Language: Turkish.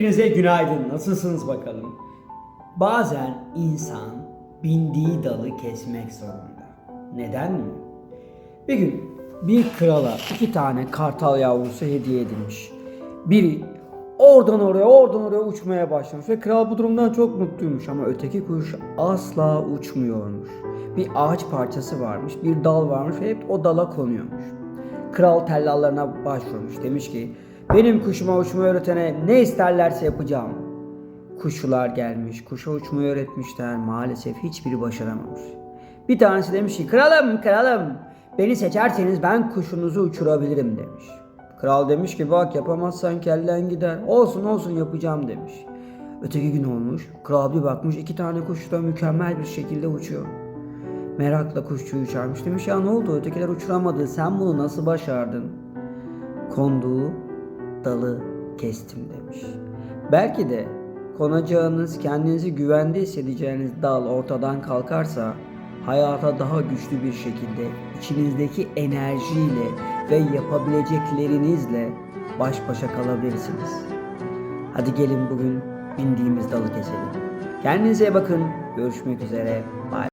Hepinize günaydın. Nasılsınız bakalım? Bazen insan bindiği dalı kesmek zorunda. Neden mi? Bir gün bir krala iki tane kartal yavrusu hediye edilmiş. Biri oradan oraya oradan oraya uçmaya başlamış ve kral bu durumdan çok mutluymuş ama öteki kuş asla uçmuyormuş. Bir ağaç parçası varmış, bir dal varmış ve hep o dala konuyormuş. Kral tellallarına başvurmuş. Demiş ki benim kuşuma uçmayı öğretene ne isterlerse yapacağım. Kuşçular gelmiş, kuşa uçmayı öğretmişler. Maalesef hiçbiri başaramamış. Bir tanesi demiş ki kralım kralım beni seçerseniz ben kuşunuzu uçurabilirim demiş. Kral demiş ki bak yapamazsan kellen gider. Olsun olsun yapacağım demiş. Öteki gün olmuş. Kral bir bakmış iki tane kuş da mükemmel bir şekilde uçuyor. Merakla kuşçuyu çağırmış. Demiş ya ne oldu ötekiler uçuramadı sen bunu nasıl başardın? Konduğu dalı kestim demiş. Belki de konacağınız kendinizi güvende hissedeceğiniz dal ortadan kalkarsa hayata daha güçlü bir şekilde içinizdeki enerjiyle ve yapabileceklerinizle baş başa kalabilirsiniz. Hadi gelin bugün bindiğimiz dalı keselim. Kendinize bakın. Görüşmek üzere. Bye.